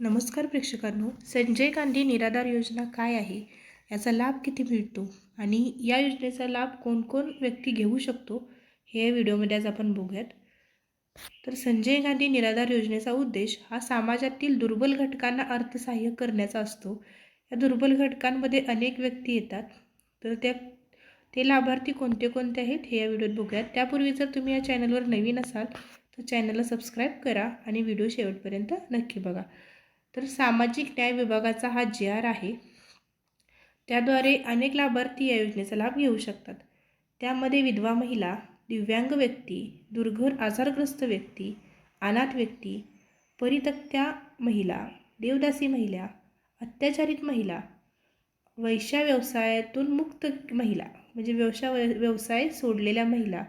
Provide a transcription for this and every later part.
नमस्कार प्रेक्षकांनो संजय गांधी निराधार योजना काय आहे? याचा लाभ किती मिळतो? आणि या योजनेचा लाभ कोण कोण व्यक्ती घेऊ शकतो? हे या व्हिडिओमध्ये आज आपण बघूयात. तर संजय गांधी निराधार योजनेचा उद्देश हा समाजातील दुर्बल घटकांना अर्थसहाय्य करण्याचा असतो. या दुर्बल घटकांमध्ये अनेक व्यक्ती येतात. तर त्या ते लाभार्थी कोणते कोणते आहेत हे या व्हिडिओत बघूयात. त्यापूर्वी जर तुम्ही या चॅनलवर नवीन असाल तर चॅनलला सबस्क्राईब करा आणि व्हिडिओ शेवटपर्यंत नक्की बघा. तर सामाजिक न्याय विभागाचा हा जी आर आहे त्याद्वारे अनेक लाभार्थी या योजनेचा लाभ घेऊ शकतात. त्यामध्ये विधवा महिला दिव्यांग व्यक्ती दुर्घर आजारग्रस्त व्यक्ती अनाथ व्यक्ती परितक्त्या महिला देवदासी महिला अत्याचारित महिला वैश्या व्यवसायातून मुक्त महिला म्हणजे व्यवसाय व्यवसाय सोडलेल्या महिला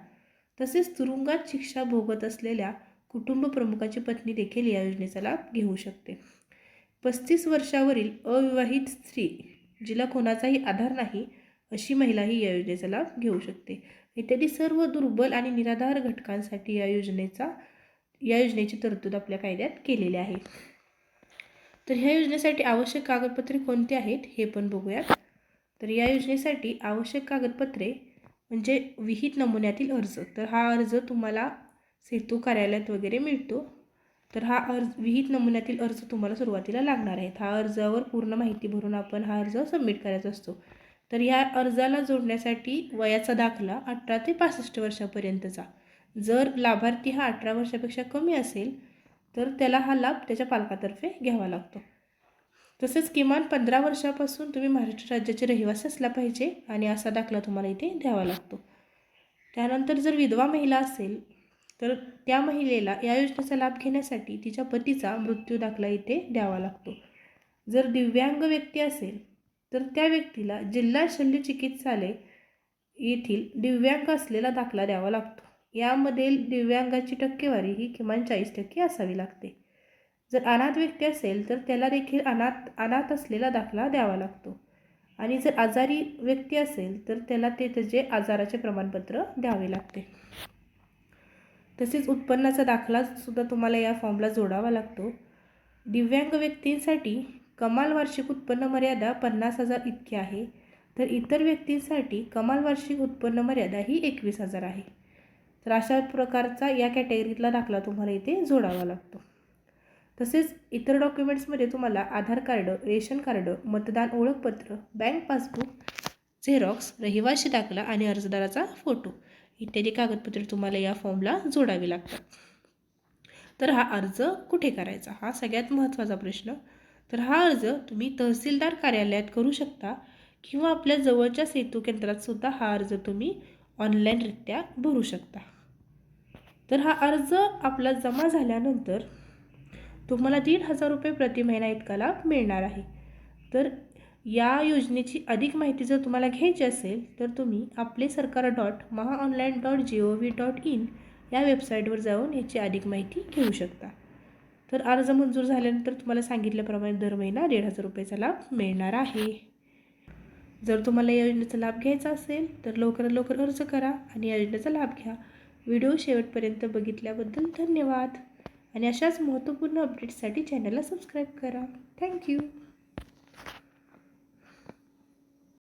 तसेच तुरुंगात शिक्षा भोगत असलेल्या कुटुंब प्रमुखाची पत्नी देखील या योजनेचा लाभ घेऊ शकते. पस्तीस वर्षावरील अविवाहित स्त्री जिला कोणाचाही आधार नाही अशी महिलाही या योजनेचा लाभ घेऊ शकते. इत्यादी सर्व दुर्बल आणि निराधार घटकांसाठी या योजनेचा या योजनेची तरतूद आपल्या कायद्यात केलेली आहे. तर ह्या योजनेसाठी आवश्यक कागदपत्रे कोणती आहेत हे पण बघूयात. तर या योजनेसाठी आवश्यक कागदपत्रे म्हणजे विहित नमुन्यातील अर्ज. तर हा अर्ज तुम्हाला सेतू कार्यालयात वगैरे मिळतो. तर हा अर्ज विहित नमुन्यातील अर्ज तुम्हाला सुरुवातीला लागणार आहेत. हा अर्जावर पूर्ण माहिती भरून आपण हा अर्ज सबमिट करायचा असतो. तर या अर्जाला जोडण्यासाठी वयाचा दाखला अठरा ते पासष्ट वर्षापर्यंतचा. जर लाभार्थी हा अठरा वर्षापेक्षा कमी असेल तर त्याला हा लाभ त्याच्या पालकातर्फे घ्यावा लागतो. तसेच किमान पंधरा वर्षापासून तुम्ही महाराष्ट्र राज्याचे रहिवासी असला पाहिजे आणि असा दाखला तुम्हाला इथे द्यावा लागतो. त्यानंतर जर विधवा महिला असेल तर त्या महिलेला या योजनेचा लाभ घेण्यासाठी तिच्या पतीचा मृत्यू दाखला इथे द्यावा लागतो. जर दिव्यांग व्यक्ती असेल तर त्या व्यक्तीला जिल्हा शल्य चिकित्सालय येथील दिव्यांग असलेला दाखला द्यावा लागतो. यामध्ये दिव्यांगाची टक्केवारी ही किमान चाळीस टक्के असावी लागते. जर अनाथ व्यक्ती असेल तर त्याला देखील अनाथ अनाथ असलेला दाखला द्यावा लागतो. आणि जर आजारी व्यक्ती असेल तर त्याला ते त्याचे आजाराचे प्रमाणपत्र द्यावे लागते. तसेच उत्पन्नाचा दाखलासुद्धा तुम्हाला या फॉर्मला जोडावा लागतो. दिव्यांग व्यक्तींसाठी कमाल वार्षिक उत्पन्न मर्यादा पन्नास हजार इतकी आहे. तर इतर व्यक्तींसाठी कमाल वार्षिक उत्पन्न मर्यादा ही एकवीस हजार आहे. तर अशा प्रकारचा या कॅटेगरीतला दाखला तुम्हाला इथे जोडावा लागतो. तसेच इतर डॉक्युमेंट्समध्ये तुम्हाला आधार कार्ड रेशन कार्ड मतदान ओळखपत्र बँक पासबुक झेरॉक्स रहिवाशी दाखला आणि अर्जदाराचा फोटो. इत्यादी कागदपत्रे तुम्हाला या फॉर्मला जोडावी लागतात. तर हा अर्ज कुठे करायचा? हा सगळ्यात महत्त्वाचा प्रश्न. तर हा अर्ज तुम्ही तहसीलदार कार्यालयात करू शकता किंवा आपल्या जवळच्या सेतू केंद्रात सुद्धा हा अर्ज तुम्ही ऑनलाईनरित्या भरू शकता. तर हा अर्ज आपला जमा झाल्यानंतर तुम्हाला दीड हजार रुपये प्रति महिना इतका लाभ मिळणार आहे. तर या योजनेची अधिक माहिती जर तुम्हाला घ्यायची असेल तर तुम्ही Aaple Sarkar dot Maha online dot G O V dot in या वेबसाईटवर जाऊन याची अधिक माहिती घेऊ शकता. तर अर्ज मंजूर झाल्यानंतर तुम्हाला सांगितल्याप्रमाणे दर महिना दीड हजार रुपयाचा लाभ मिळणार आहे. जर तुम्हाला या योजनेचा लाभ घ्यायचा असेल तर लवकरात लवकर अर्ज करा आणि या योजनेचा लाभ घ्या. व्हिडिओ शेवटपर्यंत बघितल्याबद्दल धन्यवाद आणि अशाच महत्त्वपूर्ण अपडेट्ससाठी चॅनलला सबस्क्राईब करा. थँक्यू